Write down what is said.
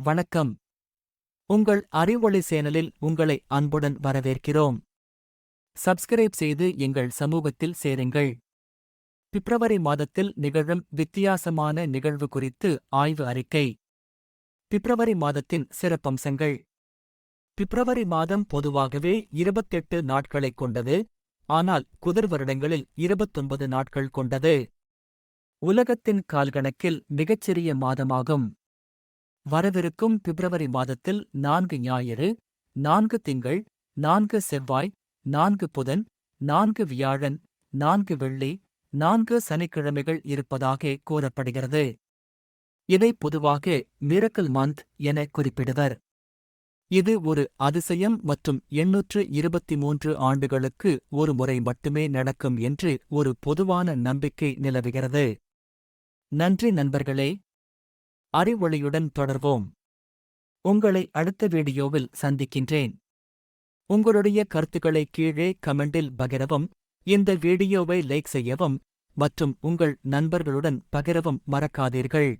வணக்கம். உங்கள் அறிவொளி சேனலில் உங்களை அன்புடன் வரவேற்கிறோம். சப்ஸ்கிரைப் செய்து எங்கள் சமூகத்தில் சேருங்கள். பிப்ரவரி மாதத்தில் நிகழும் வித்தியாசமான நிகழ்வு குறித்து ஆய்வு அறிக்கை. பிப்ரவரி மாதத்தின் சிறப்பம்சங்கள். பிப்ரவரி மாதம் பொதுவாகவே இருபத்தெட்டு நாட்களைக் கொண்டது ஆனால் குதிர் வருடங்களில் இருபத்தொன்பது நாட்கள் கொண்டது. உலகத்தின் கால்கணக்கில் மிகச்சிறிய மாதமாகும். வரவிருக்கும் பிப்ரவரி மாதத்தில் நான்கு ஞாயிறு நான்கு திங்கள் நான்கு செவ்வாய் நான்கு புதன் நான்கு வியாழன் நான்கு வெள்ளி நான்கு சனிக்கிழமைகள் இருப்பதாக கூறப்படுகிறது. இதை பொதுவாக மிரக்கல் மந்த் என குறிப்பிடுவர். இது ஒரு அதிசயம் மற்றும் எண்ணூற்று இருபத்தி மூன்று ஆண்டுகளுக்கு ஒரு முறை மட்டுமே நடக்கும் என்று ஒரு பொதுவான நம்பிக்கை நிலவுகிறது. நன்றி நண்பர்களே அறிவொளியுடன் தொடர்வோம். உங்களை அடுத்த வீடியோவில் சந்திக்கின்றேன். உங்களுடைய கருத்துக்களை கீழே கமெண்டில் பகிரவும் இந்த வீடியோவை லைக் செய்யவும் மற்றும் உங்கள் நண்பர்களுடன் பகிரவும் மறக்காதீர்கள்.